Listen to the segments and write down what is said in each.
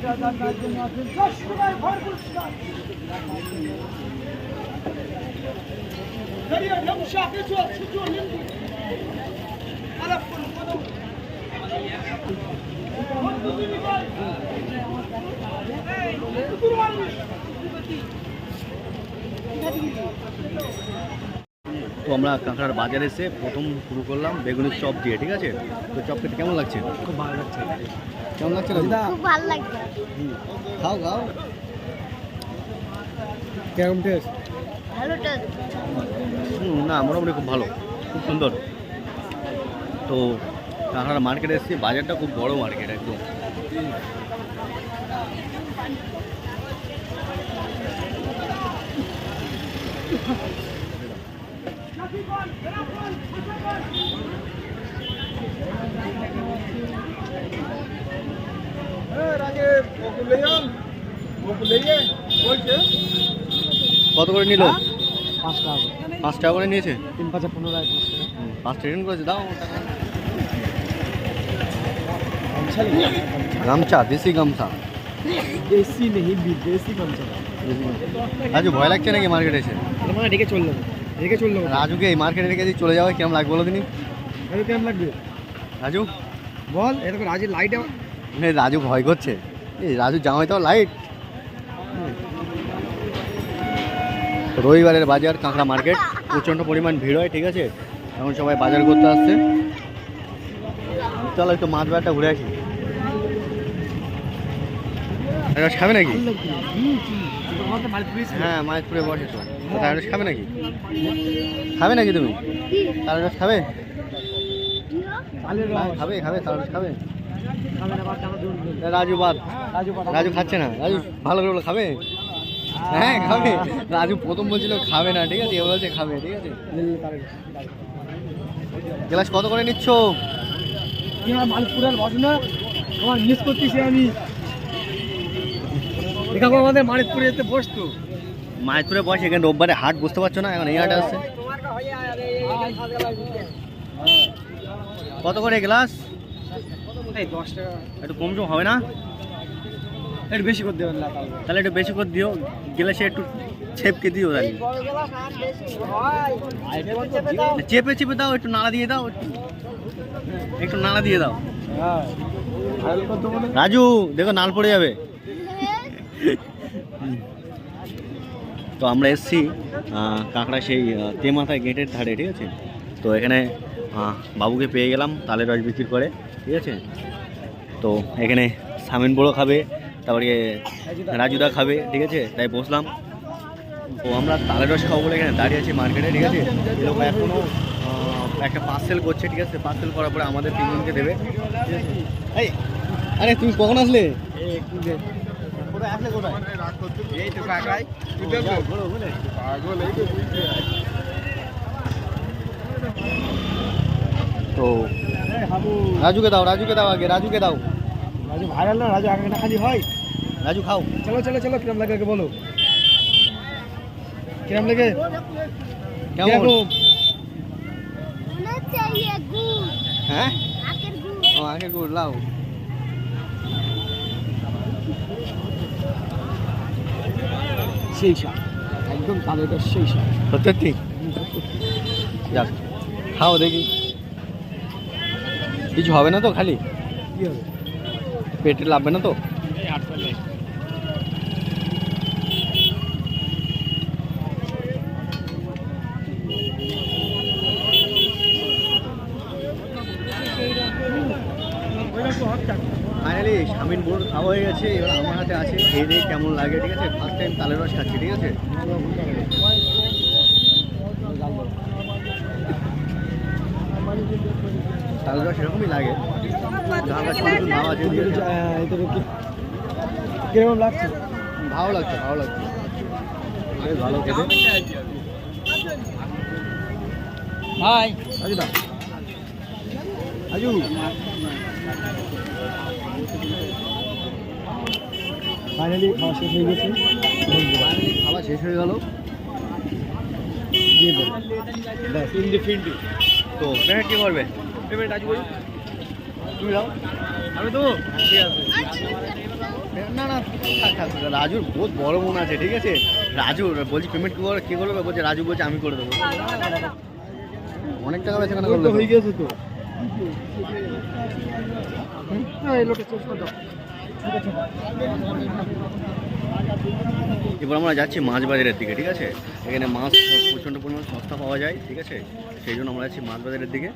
tekrardan verdim lazım. Kaç kadar farklılar. Kariyer ne müşahede çok çocuğu yıldır. Arap bunu bunu. Hakkı bir gel. Hey, kurbanmış. Hadi gidelim. আমরা কাঁকড়ার বাজারে এসে প্রথম শুরু করলাম বেগুনের চপ দিয়ে ঠিক আছে? তো চপ খেতে কেমন লাগছে? খুব ভালো লাগছে। কেমন লাগছে ভালো লাগছে। খাও খাও। কেমন টেস্ট ভালো টেস্ট হুম, না মোটামুটি খুব ভালো খুব সুন্দর। তো কাঁকড়ার মার্কেটে এসেছি বাজারটা খুব বড় মার্কেট একদম। কত করে নিল? পাঁচ টাকা করে। পাঁচ টাকা করে নিয়েছে? তিন পাঁচে পনেরো পাঁচ টাকা করেছে দাও গামছা দেশি গামছা। দেশি নেই বিদেশি গামছা। রাজু ভয় লাগছে নাকি মার্কেটে এসে? মানে রেখে চলল। রেখে চলল রাজুকে এই মার্কেটে রেখে যদি চলে যাওয়া কেমন লাগবে বলো দিনি আরে কেমন লাগবে? রাজু? বল তো রাজের লাইট এই রাজু ভয় করছে। এই রাজু জামাই তো লাইট রবিবারের বাজার কাঁকড়া মার্কেট প্রচণ্ড পরিমাণ ভিড় হয় ঠিক আছে? এখন সবাই বাজার করতে আসছে। চলো একটু মাছ বাজারটা ঘুরে আসি। খাবে নাকি? হ্যাঁ মাছপুরে বসে তো। তো ঢ্যাঁড়স খাবে নাকি? খাবে নাকি তুমি? তার রস খাবে? খাবে খাবে তার রস খাবে। রাজু বাদ। রাজু খাচ্ছে না। রাজু ভালো করে খাবে? হ্যাঁ খাবে। রাজু প্রথম বলছিল খাবে না, ঠিক আছে? এবার বলছে খাবে, ঠিক আছে? গ্লাস কত করে নিচ্ছ? মালপুরের ঘটনা আমার মিস করতেছি আমি। আমাদের মানিকপুরে এতে বসতো। মাছপুরে বসে এখানে রোববারে হাট বুঝতে পারছ না? এখন এই হাট আসছে। কত করে গ্লাস এই দশ টাকা। একটু কম সম হবে না? একটু বেশি করে দেবেন তাহলে তাহলে একটু বেশি করে দিও গ্লাসে একটু ছেপকে দিও তাহলে। চেপে চেপে দাও একটু নাড়া দিয়ে দাও একটু। একটু নাড়া দিয়ে দাও। হ্যাঁ। রাজু দেখো নাল পড়ে যাবে। তো আমরা এসছি কাঁকড়া সেই আহ, তেমাথায় গেটের ধারে ঠিক আছে? তো এখানে বাবুকে পেয়ে গেলাম তালের রস বিক্রি করে ঠিক আছে? তো এখানে সামিন বড়ো খাবে তারপরে রাজুদা খাবে ঠিক আছে? তাই বসলাম। তো আমরা তালের রস খাব বলে এখানে দাঁড়িয়ে আছি মার্কেটে ঠিক আছে? লোক এখনও একটা পার্সেল করছে ঠিক আছে? পার্সেল করার পরে আমাদের তিনজনকে দেবে ঠিক আছে? আরে তুমি কখন আসলে? তো রাজুকে দাও রাজুকে দাও আগে রাজুকে দাও রাজু ভাইরাল না রাজু আগে না খালি হয় রাজু খাও চলো চলো চলো কিরম লাগে আগে বলো কিরম লাগে কেমন হ্যাঁ ও আখের গুড় লাও সেই শাক একদম তাদের সেই সার। সত্যি? যাক খাও দেখি। কিছু হবে না তো খালি? কি হবে? পেটে লাগবে না তো ফাইনালি স্বামীন বোর্ড খাওয়া হয়ে গেছে এবার আমার হাতে আছে। খেয়ে দিয়ে কেমন লাগে ঠিক আছে? ফার্স্ট টাইম তালের রস খাচ্ছি ঠিক আছে? তালের রস এরকমই লাগে। কীরকম লাগছে? ভালো লাগছে ভালো লাগছে। বেশ ভালো খেতে। ভাই। রাজু দা। রাজু। ফাইনালি খাওয়া শেষ হয়ে গেছে। খাওয়া শেষ হয়ে গেল। তো পেমেন্ট কি করবে পেমেন্ট তুমি আমি তো ঠিক আছে। না না রাজুর বহুত বড় মন আছে ঠিক আছে? রাজু বলছি পেমেন্ট কি করে কে করবে? বলছে রাজু বলছে আমি করে দেবো। অনেক টাকা বেছে হয়ে গেছে তো। হ্যাঁ এই লোকের চেষ্টা দাও এবার আমরা যাচ্ছি মাছ বাজারের দিকে ঠিক আছে এখানে মাছ প্রচণ্ড পরিমাণ সস্তা পাওয়া যায় ঠিক আছে সেই জন্য আমরা যাচ্ছি মাছ বাজারের দিকে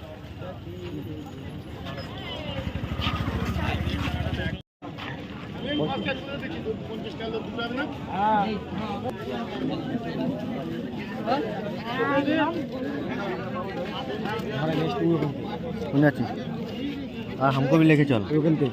कौन जाती और हमको भी लेके चल ওখান থেকে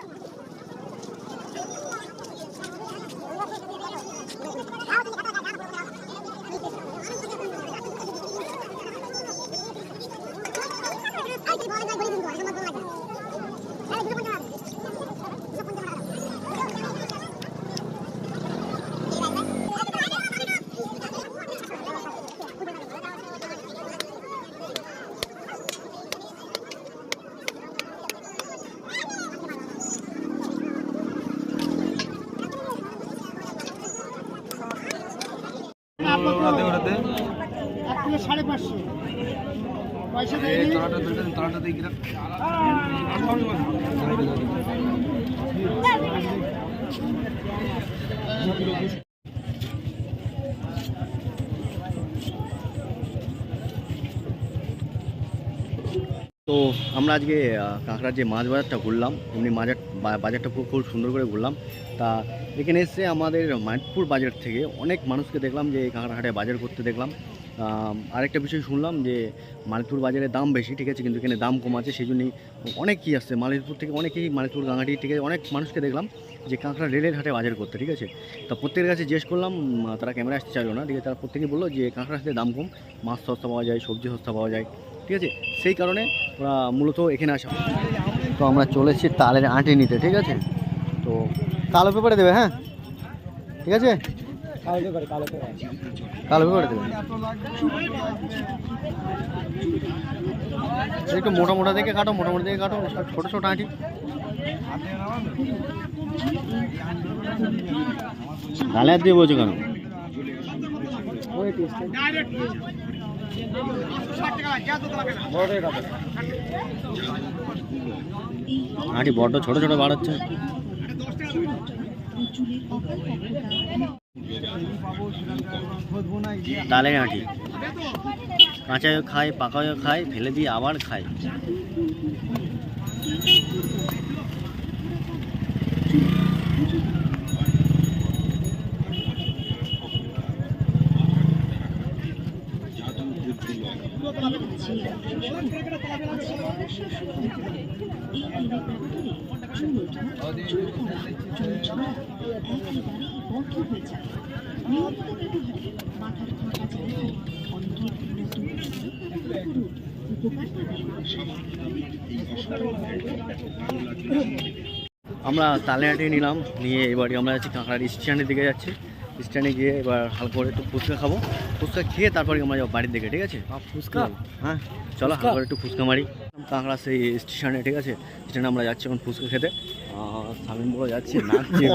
এক কিলো সাড়ে পাঁচশো। পয়সা দেয়নি। তো আমরা আজকে কাঁকড়ার যে মাছ বাজারটা ঘুরলাম, এমনি মাজার বাজারটা খুব খুব সুন্দর করে ঘুরলাম। তা এখানে এসে আমাদের মাইটপুর বাজার থেকে অনেক মানুষকে দেখলাম যে এই কাঁকড়া হাটে বাজার করতে দেখলাম। আরেকটা বিষয় শুনলাম যে মালিকপুর বাজারে দাম বেশি, ঠিক আছে, কিন্তু এখানে দাম কম আছে সেই জন্যই অনেকই আসছে মালিকপুর থেকে অনেকেই মালিকপুর ঠিক আছে অনেক মানুষকে দেখলাম যে কাঁকড়া রেলের হাটে বাজার করতে, ঠিক আছে। তা প্রত্যেকের কাছে জিজ্ঞেস করলাম তারা ক্যামেরা আসতে চাইলো না, ঠিক আছে, তারা প্রত্যেকেই বলল যে কাঁকড়ার হাটে দাম কম, মাছ সস্তা পাওয়া যায়, সবজি সস্তা পাওয়া যায়। ঠিক আছে? সেই কারণে ওরা মূলত এখানে আসা। তো আমরা চলেছি তালের আঁটি নিতে ঠিক আছে? তো কালো পেপারে দেবে হ্যাঁ? ঠিক আছে? কালো পেপারে দেবে। একটু মোটা মোটা দেখে কাটো মোটা মোটা দেখে কাটো ছোটো ছোটো আঁটি। গালে হাত দিয়ে বলছো কেন? আঁটি বড্ড ছোটো ছোটো বাড়াচ্ছে। তালের আঁটি। কাঁচাও খায় পাকাও খায়, ফেলে দিয়ে আবার খায়। আমরা তালেহাটি নিলাম নিয়ে এবারে আমরা যাচ্ছি কাঁকড়ার স্ট্যান্ডের দিকে যাচ্ছি। স্ট্যান্ডে গিয়ে এবার হালকা করে একটু ফুচকা খাব। ফুচকা খেয়ে তারপরে আমরা যাব বাড়ির দিকে ঠিক আছে? ফুচকা? হ্যাঁ চলো হালকা একটু ফুচকা মারি। কাঁকড়া সেই স্টেশনে ঠিক আছে? স্টেশনে আমরা যাচ্ছি এখন ফুচকা খেতে। সামিন বড় যাচ্ছি নাচছে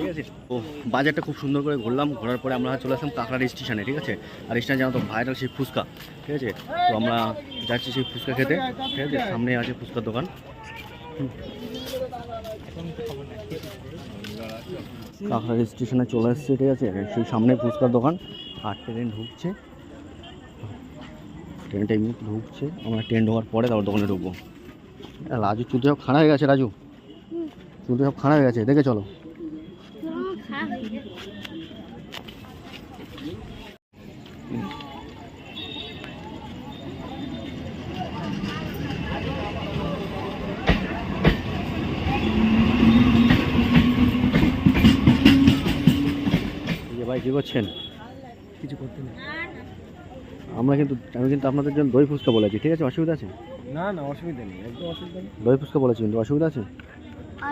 ঠিক আছে? তো বাজারটা খুব সুন্দর করে ঘুরলাম ঘোরার পরে আমরা চলে আসলাম কাঁকড়ার স্টেশনে ঠিক আছে? আর স্টেশনে জানো তো ভাইরাল সেই ফুচকা ঠিক আছে? তো আমরা যাচ্ছি সেই ফুচকা খেতে ঠিক আছে? সামনে আছে ফুচকার দোকান। কাঁকড়ার স্টেশনে চলে এসেছে ঠিক আছে? সেই সামনে ফুচকার দোকান আর ট্রেন ঢুকছে। ট্রেনটা এমনি ঢুকছে। আমরা ট্রেন ঢোকার পরে তারপর দোকানে ঢুকবো। রাজু, চুলতে সব খাড়া হয়ে গেছে, রাজু। চুলতে সব খাড়া হয়ে গেছে, দেখে চলো। ভাই, কী করছেন? কিছু করতে নেই। আমরা কিন্তু আমি কিন্তু আপনাদের জন্য দই ফুচকা বলেছি ঠিক আছে? অসুবিধা আছে? না না অসুবিধা নেই একদম অসুবিধা নেই। দই ফুচকা বলেছি কিন্তু অসুবিধা আছে?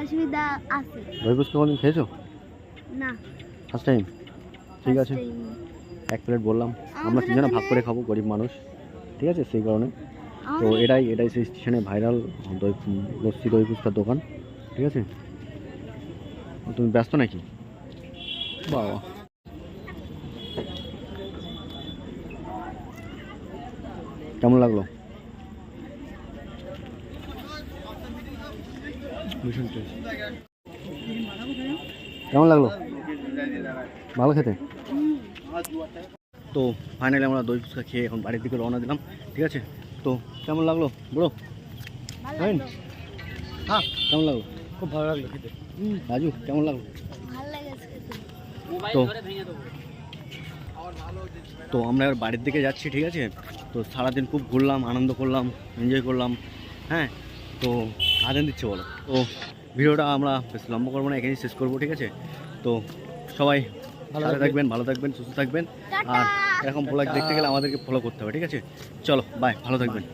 অসুবিধা আছে। দই ফুচকা কোনদিন খেয়েছো? না। ফার্স্ট টাইম ঠিক আছে। এক প্লেট বললাম আমরা তিনজনে ভাগ করে খাব গরিব মানুষ। ঠিক আছে? সেই কারণে। তো এটাই এটাই সেই স্টেশনে ভাইরাল দই লস্যি দই ফুচকার দোকান। ঠিক আছে? তুমি ব্যস্ত নাকি? বাবা। কেমন লাগল? কেমন লাগল? ভালো খেতে? তো ফাইনালি আমরা দই ফুচকা খেয়ে এখন বাড়ির দিকে রওনা দিলাম ঠিক আছে? তো কেমন লাগল? বলো। ফাইন হ্যাঁ? কেমন লাগল? খুব ভালো লাগল খেতে। রাজু কেমন লাগল। তো তো আমরা এবার বাড়ির দিকে যাচ্ছি ঠিক আছে? তো সারাদিন খুব ঘুরলাম আনন্দ করলাম এনজয় করলাম হ্যাঁ? তো আদান দিচ্ছে বলো। তো ভিডিওটা আমরা বেশ লম্বা করব না এখানেই শেষ করব ঠিক আছে? তো সবাই ভালো থাকবেন। ভালো থাকবেন সুস্থ থাকবেন। আর এরকম ব্লগ দেখতে গেলে আমাদেরকে ফলো করতে হবে ঠিক আছে? চলো বাই ভালো থাকবেন।